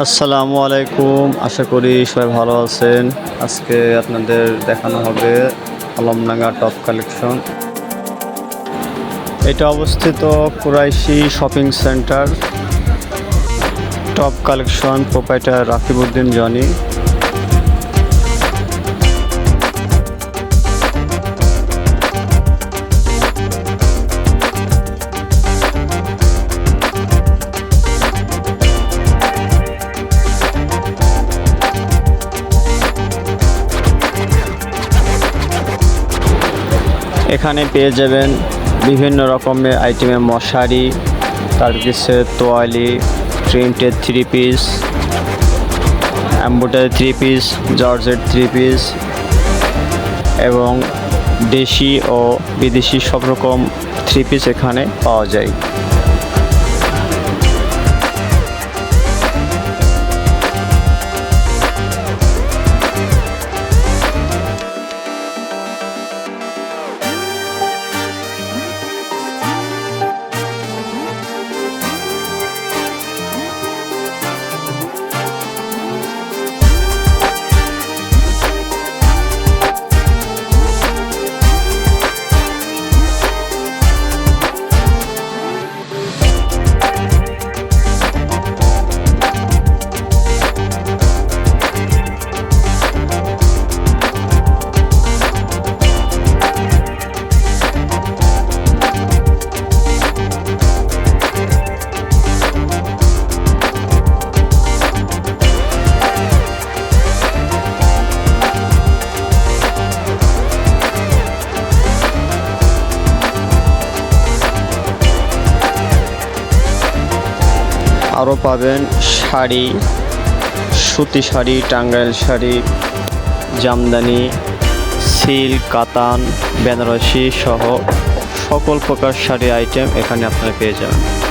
আসসালামু আলাইকুম। আশা করি সবাই ভালো আছেন। আজকে আপনাদের দেখানো হবে আলমডাঙ্গা টপ কালেকশন। এটা অবস্থিত Qureshi shopping centre. Top collection proprietor Rakibuddin Jony. এখানে পেয়ে যাবেন বিভিন্ন রকমের আইটেমের মশারি, তার কিছু তোয়ালি, printed three piece embroidery three piece georgette three piece এবং দেশি ও বিদেশি সব রকম থ্রি পিস এখানে পাওয়া যায়। আরও পাবেন শাড়ি, সুতি শাড়ি, টাঙ্গাইল শাড়ি, জামদানি সিল কাতান, বেনারসি সহ সকল প্রকার শাড়ি আইটেম এখানে আপনারা পেয়ে যাবেন।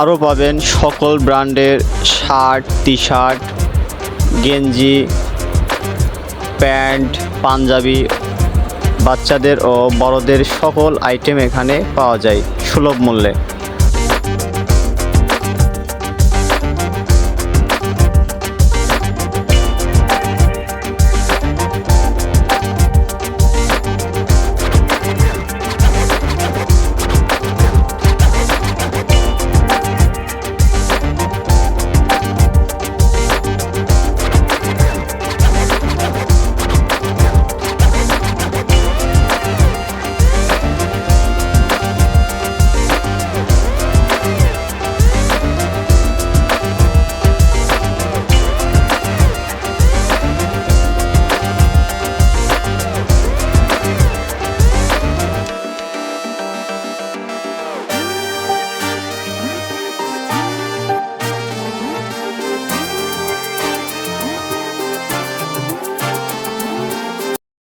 আরও পাবেন সকল ব্র্যান্ডের শার্ট টি শার্ট গেঞ্জি, প্যান্ট, পাঞ্জাবি বাচ্চাদের ও বড়দের সকল আইটেম এখানে পাওয়া যায় সুলভ মূল্যে।